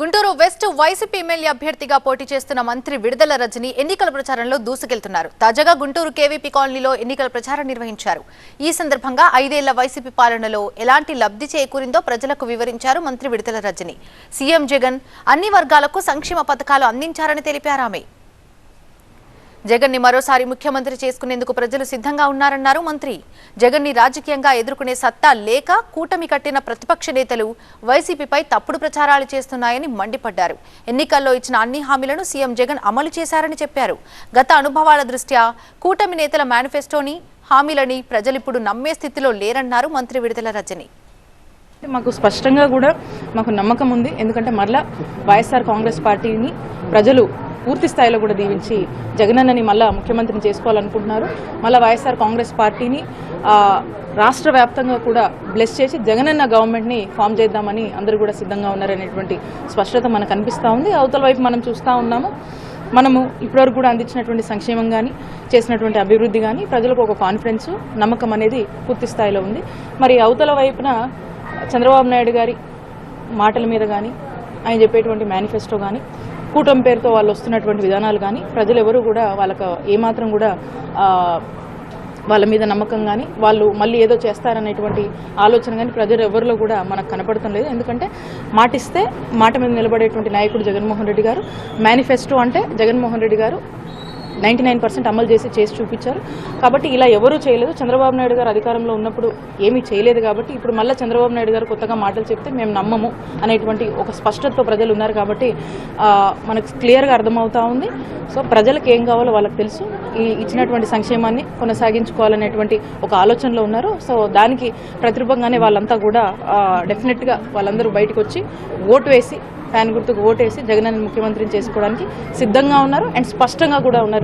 Guntur west YCP MLA అభ్యర్థిగా పోటీ చేస్తున్న మంత్రి విడుదల రజని ఎన్నికల ప్రచారంలో దూసుకెళ్తున్నారు. తాజాగా గుంటూరు కేవీపీ కాలనీలో ఎన్నికల ప్రచారం నిర్వహించారు. ఈ సందర్భంగా ఐదేళ్ళ వైసీపీ పాలనలో ఎలాంటి లబ్ధి చేకూరిందో ప్రజలకు వివరించారు మంత్రి విడుదల రజని. సీఎం జగన్ అన్ని వర్గాలకు సంక్షేమ పథకాలు అందించారని తెలిపారు ఆమె. జగన్ని మరోసారి ముఖ్యమంత్రి చేసుకునేందుకు ప్రజలు సిద్ధంగా ఉన్నారన్నారు మంత్రి. జగన్ని రాజకీయంగా ఎదుర్కొనే సత్తా లేక కూటమి కట్టిన ప్రతిపక్ష నేతలు వైసీపీపై తప్పుడు ప్రచారాలు చేస్తున్నాయని మండిపడ్డారు. ఎన్నికల్లో ఇచ్చిన అన్ని హామీలను సీఎం జగన్ అమలు చేశారని చెప్పారు. గత అనుభవాల దృష్ట్యా కూటమి నేతల మేనిఫెస్టోని హామీలని ప్రజలిప్పుడు నమ్మే స్థితిలో లేరన్నారు మంత్రి విడుదల రజని. మాకు స్పష్టంగా కూడా మాకు నమ్మకం ఉంది. ఎందుకంటే మరలా వైఎస్ఆర్ కాంగ్రెస్ పార్టీని ప్రజలు పూర్తి స్థాయిలో కూడా దీవించి జగనన్నని మళ్ళీ ముఖ్యమంత్రిని చేసుకోవాలనుకుంటున్నారు. మళ్ళీ వైఎస్ఆర్ కాంగ్రెస్ పార్టీని రాష్ట్ర వ్యాప్తంగా కూడా బ్లెస్ చేసి జగనన్న గవర్నమెంట్ని ఫామ్ చేద్దామని అందరూ కూడా సిద్ధంగా ఉన్నారనేటువంటి స్పష్టత మనకు కనిపిస్తూ ఉంది. అవతల వైపు మనం చూస్తూ ఉన్నాము. మనము ఇప్పటివరకు కూడా అందించినటువంటి సంక్షేమం కానీ చేసినటువంటి అభివృద్ధి కానీ ప్రజలకు ఒక కాన్ఫిడెన్స్ నమ్మకం అనేది పూర్తి స్థాయిలో ఉంది. మరి అవతల వైపున చంద్రబాబు నాయుడు గారి మాటల మీద కానీ ఆయన చెప్పేటువంటి మేనిఫెస్టో కానీ కూటమి పేరుతో వాళ్ళు వస్తున్నటువంటి విధానాలు కానీ ప్రజలు ఎవరు కూడా వాళ్ళకు ఏమాత్రం కూడా వాళ్ళ మీద నమ్మకం కానీ వాళ్ళు మళ్ళీ ఏదో చేస్తారనేటువంటి ఆలోచన కానీ ప్రజలు ఎవరిలో కూడా మనకు కనపడటం లేదు. ఎందుకంటే మాటిస్తే మాట మీద నిలబడేటువంటి నాయకుడు జగన్మోహన్ రెడ్డి గారు మేనిఫెస్టో అంటే జగన్మోహన్ రెడ్డి గారు నైంటీ నైన్ పర్సెంట్ అమలు చేసి చేసి చూపించారు. కాబట్టి ఇలా ఎవరూ చేయలేదు. చంద్రబాబు నాయుడు గారు అధికారంలో ఉన్నప్పుడు ఏమీ చేయలేదు కాబట్టి ఇప్పుడు మళ్ళీ చంద్రబాబు నాయుడు గారు కొత్తగా మాటలు చెప్తే మేము నమ్మము అనేటువంటి ఒక స్పష్టతతో ప్రజలు ఉన్నారు కాబట్టి మనకు క్లియర్గా అర్థమవుతా ఉంది. సో ప్రజలకు ఏం కావాలో వాళ్ళకి తెలుసు. ఈ ఇచ్చినటువంటి సంక్షేమాన్ని కొనసాగించుకోవాలనేటువంటి ఒక ఆలోచనలో ఉన్నారు. సో దానికి ప్రతిరూపంగానే వాళ్ళంతా కూడా డెఫినెట్గా వాళ్ళందరూ బయటకు వచ్చి ఓటు వేసి ఫ్యాన్ గుర్తుకు ఓటేసి జగన్ ముఖ్యమంత్రిని చేసుకోవడానికి సిద్ధంగా ఉన్నారు. అండ్ స్పష్టంగా కూడా ఉన్నారు.